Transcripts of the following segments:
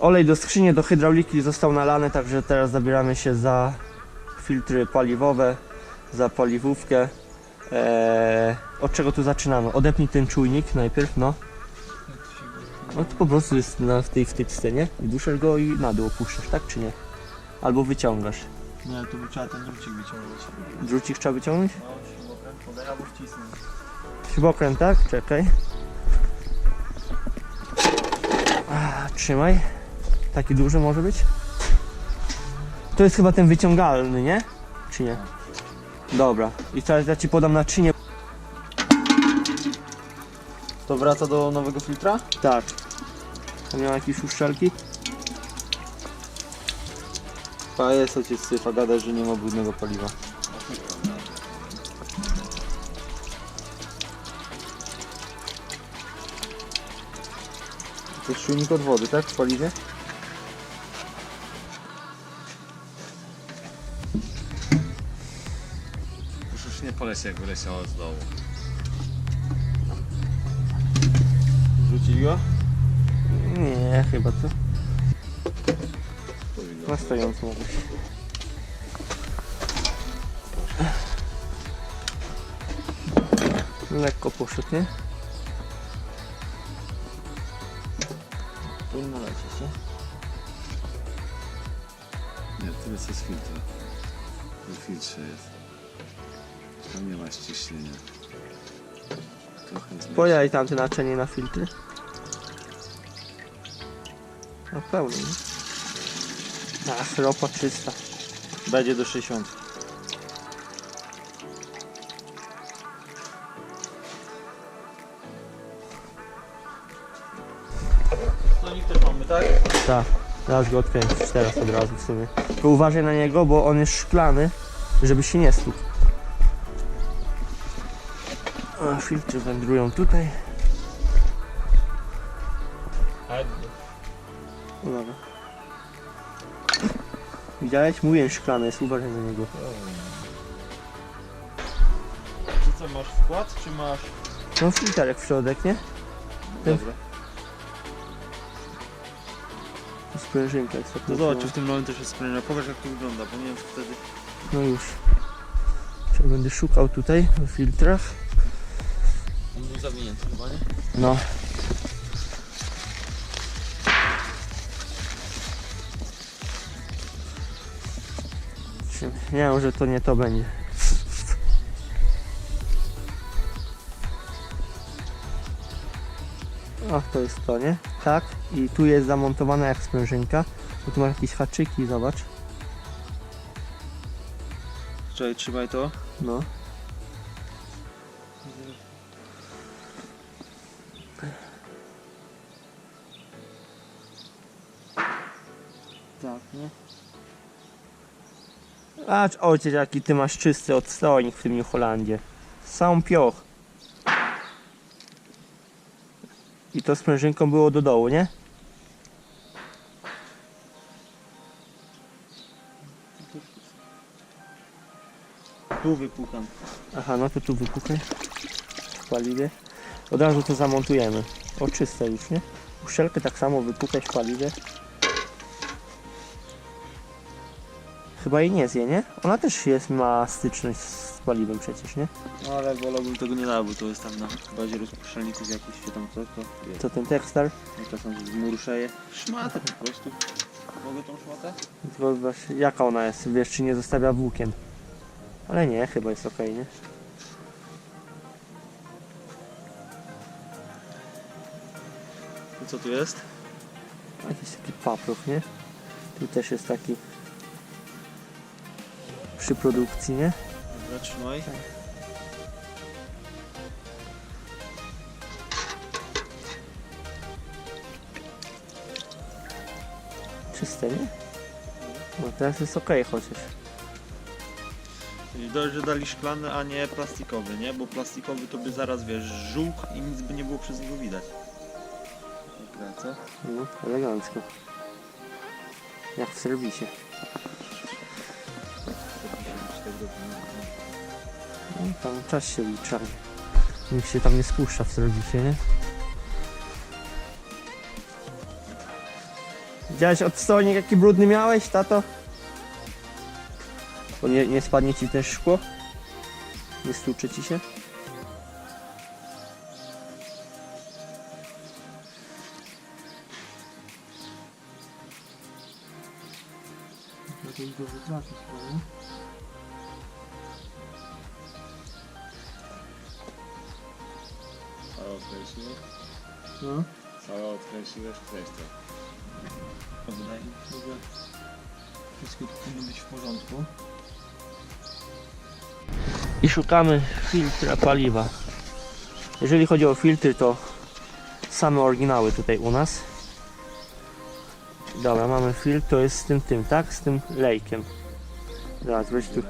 Olej do skrzyni, do hydrauliki został nalany, także teraz zabieramy się za filtry paliwowe, za paliwówkę. Eee, od czego tu zaczynamy? Odepnij ten czujnik najpierw, no. No to po prostu jest na, w tej wtyczce, nie? I duszasz go i na dół opuszczasz, tak czy nie? Albo wyciągasz. Nie, tu by trzeba ten drucik wyciągnąć. Drucik trzeba wyciągnąć? No, śrubokręt podaj albo wcisnąć. Śrubokręt, tak? Czekaj. A, trzymaj. Taki duży może być? To jest chyba ten wyciągalny, nie? Czy nie? Dobra. I teraz ja ci podam naczynie. To wraca do nowego filtra? Tak. Tam miał jakieś uszczelki? A jest ojciec syfa, gada, że nie ma brudnego paliwa. To jest czujnik od wody, tak? W paliwie? Poleci jak wyleciało z dołu. Rzucili go? Nie, chyba to. Powinno. Na stojąco mogę. Lekko poszedł, nie? Powinno lecieć, nie? Nie, tyle co z filtra. W filtrze jest. Tam nie ma ściśnienia. Podaj tamte naczynie na filtry. No pełny, nie? Ach, ropa czysta. Będzie do 60. Stolik też mamy, tak? Tak, teraz go odkręcić teraz od razu w sumie. Tylko uważaj na niego, bo on jest szklany, żeby się nie stukł. A, filtry wędrują tutaj. Uwaga. Widziałeś? Mówię, szklany jest, uważaj na niego. Czy co, masz wkład, czy masz... No filterek w środek, nie? Ten- Dobra. Sprężynka jest tak No zobacz, czy w tym rolem też jest sprężona. Pokaż jak to wygląda, bo nie wiem, czy wtedy... No już. Czy będę szukał tutaj w filtrach? On był zawinięty chyba, nie? No. Nie wiem, że to nie to będzie. O, to jest to, nie? Tak. I tu jest zamontowana jak sprężynka. Bo tu ma jakieś haczyki, zobacz. Czekaj, trzymaj to. No. Tak, nie? A ojciec jaki ty masz czysty odstojnik w tym New Holandzie. Sam pioch. I to sprężynką było do dołu, nie? Tu wypukam. Aha, no to tu wypukaj paliwie. Od razu to zamontujemy. O czyste już, nie? Uszczelkę tak samo wypukać w paliwie. Chyba jej nie zje, nie? Ona też jest, ma styczność z paliwem przecież, nie? No ale wolałbym tego nie dało, bo to jest tam na bazie rozpuszczalników jakichś czy tam co, to. To ten tekstar. No czasem z muru szeje. Szmatę po prostu. Mogę tą szmatę? Tylko właśnie, jaka ona jest? Wiesz, czy nie zostawia włókien? Ale nie, chyba jest ok, nie? I co tu jest? Jakiś taki paproch, nie? Tu też jest taki przy produkcji, nie? Dobra, trzymaj. Czyste, nie? No teraz jest ok chociaż. Czyli dość, że dali szklany, a nie plastikowy, nie? Bo plastikowy to by zaraz, wiesz, żółkł i nic by nie było przez niego widać. Dobra, co? No, elegancko. Jak w serwisie. No, tam czas się liczy. Nikt się tam nie spuszcza w serwisie, nie? Widziałeś odstojnik jaki brudny miałeś, tato? Bo nie, nie spadnie ci też szkło? Nie stłucze ci się? Odkręciłeś? No. Całe odkręciłeś? To. Wydaje mi się, że wszystko powinno być w porządku. I szukamy filtra paliwa. Jeżeli chodzi o filtry, to same oryginały tutaj u nas. Dobra, mamy filtr, to jest z tym tym, tak? Z tym lejkiem. Zaraz, weź tu.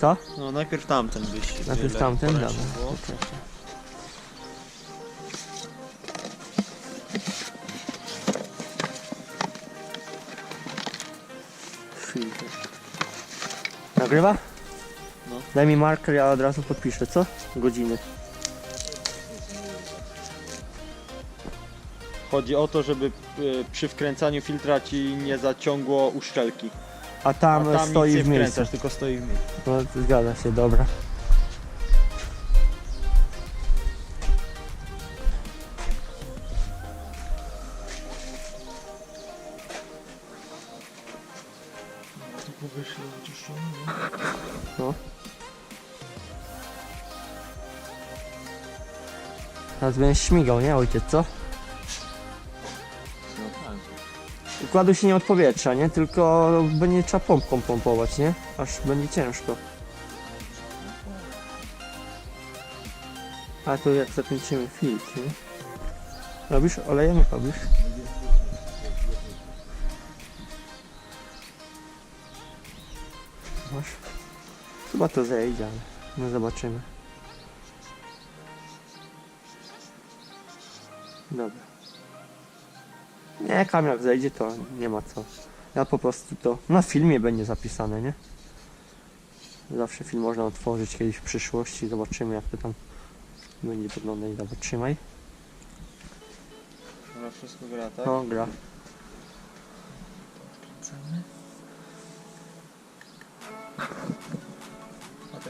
Co? No najpierw tamten byś. Najpierw tamten, dobra. poręczny Filtr. Nagrywa? No. Daj mi marker, ja od razu podpiszę, co? Godziny. Chodzi o to, żeby y, przy wkręcaniu filtra ci nie zaciągło uszczelki. A A tam, tam stoi nic nie w miejscu. wkręcasz, tylko stoi w miejscu. No, to zgadza się, dobra. No. Teraz będziesz śmigał, nie ojciec, co? Układu się nie od powietrza, nie? Tylko będzie trzeba pompką pompować, nie? Aż będzie ciężko. A to jak zakręcimy filtr, nie? Robisz? Olejem robisz? Chyba to zejdzie, ale no zobaczymy. Dobra. Nie, kamera zejdzie to nie ma co. Ja po prostu to na filmie będzie zapisane, nie? Zawsze film można otworzyć kiedyś w przyszłości, zobaczymy jak to tam będzie wyglądać. Dobra, trzymaj. Dobra, wszystko gra, tak? No, gra. Odkręcamy.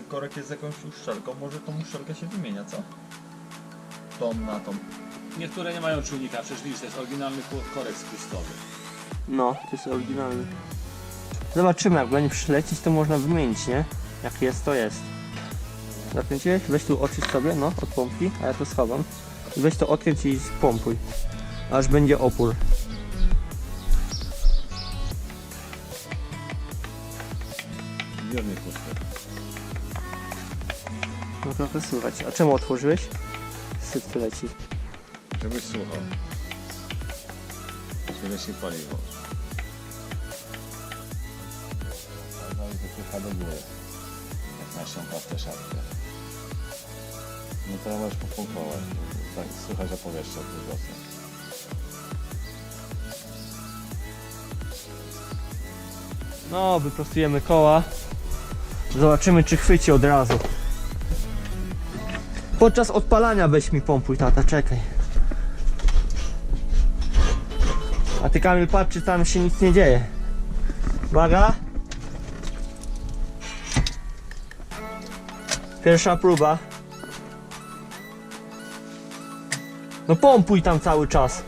Korek jest z jakąś uszczelką, może tą uszczelkę się wymienia, co? Tą na tą. Niektóre nie mają czujnika, przecież widzisz, to jest oryginalny ko- korek spustowy. No, to jest oryginalny. Zobaczymy, jak będzie przylecieć, to można wymienić, nie? Jak jest, to jest. Zakręciłeś? Weź tu oczyść sobie, no, od pompki, a ja to schowam. I weź to odkręć i pompuj. Aż będzie opór. Zbiornik pusty. No trochę słychać. A czemu otworzyłeś? Syp tu leci. Żebyś słuchał. Żeby się paliło. No i wypycha do góry. Jak nasiąka w tę szafkę. No to możesz popompować. Tak słychać, że powietrze odwrócę. No, wyprostujemy koła. Zobaczymy, czy chwyci od razu. Podczas odpalania weź mi pompuj, tata, czekaj. A ty Kamil patrz, czy tam się nic nie dzieje. Uwaga. Pierwsza próba. No pompuj tam cały czas.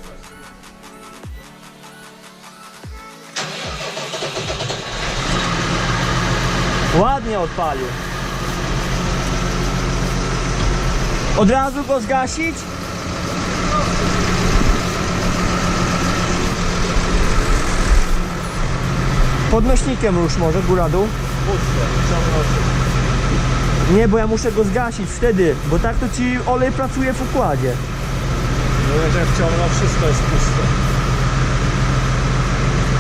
Ładnie odpalił. Od razu go zgasić? Podnośnikiem rusz może, góra dół. Nie, bo ja muszę go zgasić wtedy, bo tak to ci olej pracuje w układzie. No jak wciągnął, wszystko jest puste.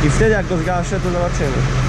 I wtedy jak go zgaszę, to zobaczymy.